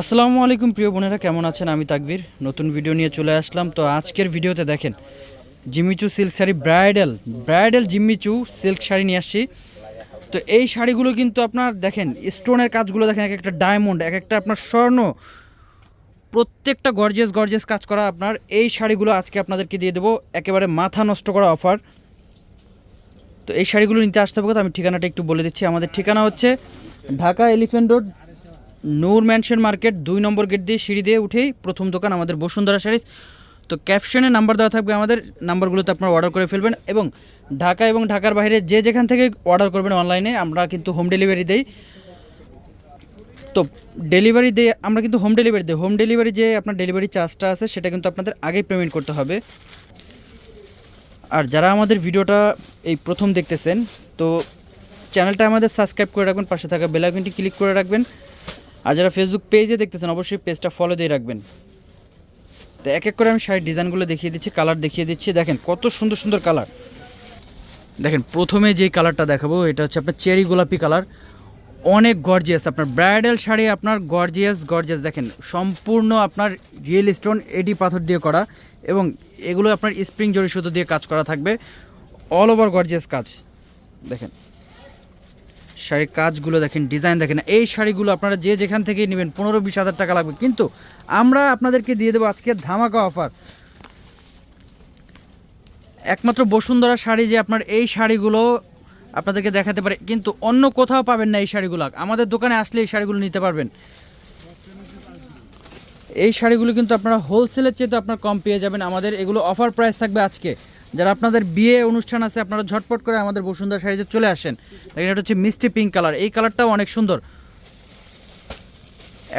আসসালামু আলাইকুম, প্রিয় বোনেরা, কেমন আছেন? আমি তাকবীর। নতুন ভিডিও নিয়ে চলে আসলাম। তো আজকের ভিডিওতে দেখেন Jimmy Choo silk sari bridal bridal Jimmy Choo silk sari নিয়ে আসছি। তো এই শাড়িগুলো কিন্তু আপনার দেখেন স্টোনের কাজগুলো দেখেন, এক একটা ডায়মন্ড এক একটা আপনার স্বর্ণ, প্রত্যেকটা গর্জিয়াস গর্জেস কাজ করা আপনার। এই শাড়িগুলো আজকে আপনাদেরকে দিয়ে দেবো। একেবারে মাথা নষ্ট করা অফার তো এই শাড়িগুলো নিতে আসতে হবে আমি ঠিকানাটা একটু বলে দিচ্ছি। আমাদের ঠিকানা হচ্ছে Dhaka elephant road Noor mansion market দুই নম্বর গেট দিয়ে সিঁড়ি দিয়ে উঠেই প্রথম দোকান আমাদের বসুন্ধরা শাড়িজ তো ক্যাপশনে নাম্বার দেওয়া থাকবে আমাদের, নাম্বারগুলোতে আপনারা অর্ডার করে ফেলবেন এবং ঢাকা এবং ঢাকার বাইরে যে যেখান থেকে অর্ডার করবেন অনলাইনে আমরা কিন্তু হোম ডেলিভারি দেই। তো ডেলিভারি দিয়ে আমরা কিন্তু হোম ডেলিভারি দিই। হোম ডেলিভারি যে আপনার ডেলিভারি চার্জটা আছে, সেটা কিন্তু আপনাদের আগেই পেমেন্ট করতে হবে। আর যারা আমাদের ভিডিওটা এই প্রথম দেখতেছেন, তো চ্যানেলটা আমাদের সাবস্ক্রাইব করে রাখবেন, পাশে থাকা বেল আইকনটি ক্লিক করে রাখবেন। আর যারা ফেসবুক পেজে দেখতেছেন, অবশ্যই পেজটা ফলো দিয়ে রাখবেন। তো এক এক করে আমি শাড়ির ডিজাইনগুলো দেখিয়ে দিচ্ছি কালার দেখিয়ে দিচ্ছি। দেখেন কত সুন্দর সুন্দর কালার দেখেন, প্রথমে যে কালারটা দেখাবো, এটা হচ্ছে আপনার চেরি গোলাপি কালার অনেক গর্জিয়াস আপনার ব্রাইডাল শাড়ি, আপনার গর্জিয়াস গর্জিয়াস দেখেন, সম্পূর্ণ আপনার রিয়েল স্টোন এডি পাথর দিয়ে করা এবং এগুলো আপনার স্প্রিং জড়ি সুতো দিয়ে কাজ করা থাকবে। অল ওভার গর্জিয়াস কাজ। দেখেন শাড়ির কাজগুলো দেখেন ডিজাইন দেখেন, এই শাড়িগুলো আপনারা যে যেখান থেকে নেবেন, পনেরো বিশ হাজার টাকা লাগবে। কিন্তু আমরা আপনাদেরকে দিয়ে দেবো আজকে ধামাকা অফার একমাত্র বসুন্ধরা শাড়ি যে আপনার এই শাড়িগুলো আপনাদেরকে দেখাতে পারে, কিন্তু অন্য কোথাও পাবেন না এই শাড়িগুলো। আমাদের দোকানে আসলে এই শাড়িগুলো নিতে পারবেন। এই শাড়িগুলো কিন্তু আপনারা হোলসেলের চেয়ে তো আপনার কম পেয়ে যাবেন। আমাদের এগুলো অফার প্রাইস থাকবে আজকে। যারা আপনাদের বিয়ে অনুষ্ঠান আছে, আপনারা ঝটপট করে আমাদের বসুন্ধরা শাড়িতে চলে আসেন। দেখেন, এটা হচ্ছে মিষ্টি পিঙ্ক কালার এই কালারটাও অনেক সুন্দর।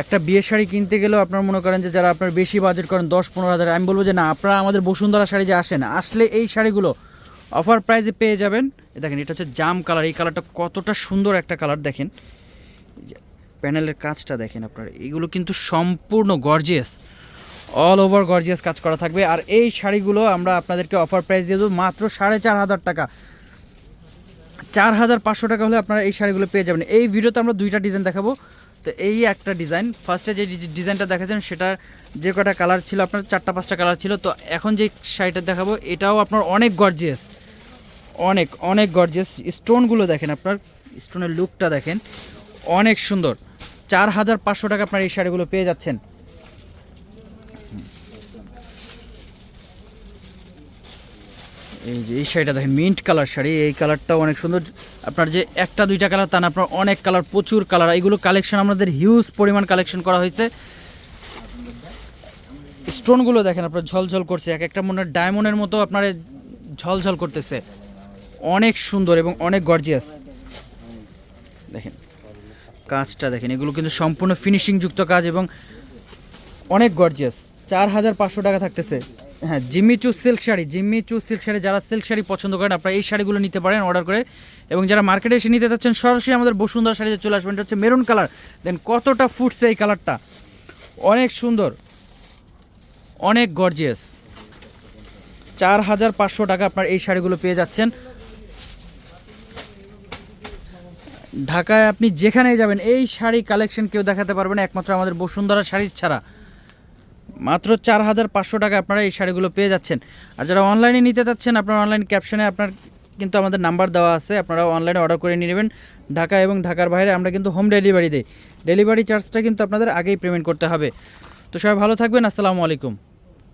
একটা বিয়ে শাড়ি কিনতে গেলেও আপনারা মনে করেন যে যারা আপনার বেশি বাজেট করেন, দশ পনেরো হাজার, আমি বলব যে না, আপনারা আমাদের বসুন্ধরা শাড়ি যে আসেন, আসলে এই শাড়িগুলো অফার প্রাইজে পেয়ে যাবেন। দেখেন, এটা হচ্ছে জাম কালার এই কালারটা কতটা সুন্দর একটা কালার দেখেন। প্যানেলের কাজটা দেখেন আপনার। এগুলো কিন্তু সম্পূর্ণ গর্জিয়াস অল ওভার গর্জিয়াস কাজ করা থাকবে। আর এই শাড়িগুলো আমরা আপনাদেরকে অফার প্রাইস দিয়ে দেবো মাত্র সাড়ে চার হাজার টাকা। চার হাজার পাঁচশো টাকা হলে আপনারা এই শাড়িগুলো পেয়ে যাবেন। এই ভিডিওতে আমরা দুইটা ডিজাইন দেখাবো। তো এই একটা ডিজাইন ফার্স্টে যে ডিজাইনটা দেখাচ্ছেন সেটা যে কটা কালার ছিল, আপনার চারটা পাঁচটা কালার ছিল। তো এখন যে শাড়িটা দেখাবো, এটাও আপনার অনেক গর্জিয়াস অনেক অনেক গর্জিয়াস স্টোনগুলো দেখেন আপনার স্টোনের লুকটা দেখেন। অনেক সুন্দর। চার হাজার পাঁচশো টাকা আপনার এই শাড়িগুলো পেয়ে যাচ্ছেন। এই যে, এই শাড়িটা দেখেন মিন্ট কালার শাড়ি। এই কালারটাও অনেক সুন্দর। আপনার যে একটা, দুইটা কালার তা না, আপনার অনেক কালার প্রচুর কালার এগুলো কালেকশন আমাদের হিউজ পরিমাণ কালেকশন করা হয়েছে। স্টোনগুলো দেখেন, আপনার ঝলঝল করছে। এক একটা মনে ডায়মন্ডের মতো আপনার ঝলঝল করতেছে। অনেক সুন্দর এবং অনেক গর্জিয়াস দেখেন কাজটা দেখেন, এগুলো কিন্তু সম্পূর্ণ ফিনিশিং যুক্ত কাজ এবং অনেক গর্জিয়াস চার হাজার পাঁচশো টাকা থাকতেছে। হ্যাঁ জিম্মি চু সিল্ক শাড়ি জিম্মি চু সিল্ক শাড়ি যারা সিল্ক শাড়ি পছন্দ করেন, আপনারা এই শাড়িগুলো নিতে পারেন অর্ডার করে। এবং যারা মার্কেটে এসে নিতে চাচ্ছেন সরাসরি আমাদের বসুন্ধরা শাড়িতে চলে আসবেন। এটা হচ্ছে মেরুন কালার দেন কতটা ফুটছে এই কালারটা অনেক সুন্দর। অনেক গর্জিয়াস চার হাজার পাঁচশো টাকা আপনার এই শাড়িগুলো পেয়ে যাচ্ছেন। ঢাকায় আপনি যেখানেই যাবেন, এই শাড়ি কালেকশন কেউ দেখাতে পারবেন একমাত্র আমাদের বসুন্ধরা শাড়ি ছাড়া। মাত্র চার হাজার পাঁচশো টাকা আপনারা এই শাড়িগুলো পেয়ে যাচ্ছেন। আর যারা অনলাইনে নিতে চাচ্ছেন, আপনার অনলাইন ক্যাপশনে আপনার কিন্তু আমাদের নাম্বার দেওয়া আছে, আপনারা অনলাইনে অর্ডার করে নিয়ে নেবেন। ঢাকা এবং ঢাকার বাইরে আমরা কিন্তু হোম ডেলিভারি দিই। ডেলিভারি চার্জটা কিন্তু আপনাদের আগেই পেমেন্ট করতে হবে। তো সবাই ভালো থাকবেন, আসসালামু আলাইকুম।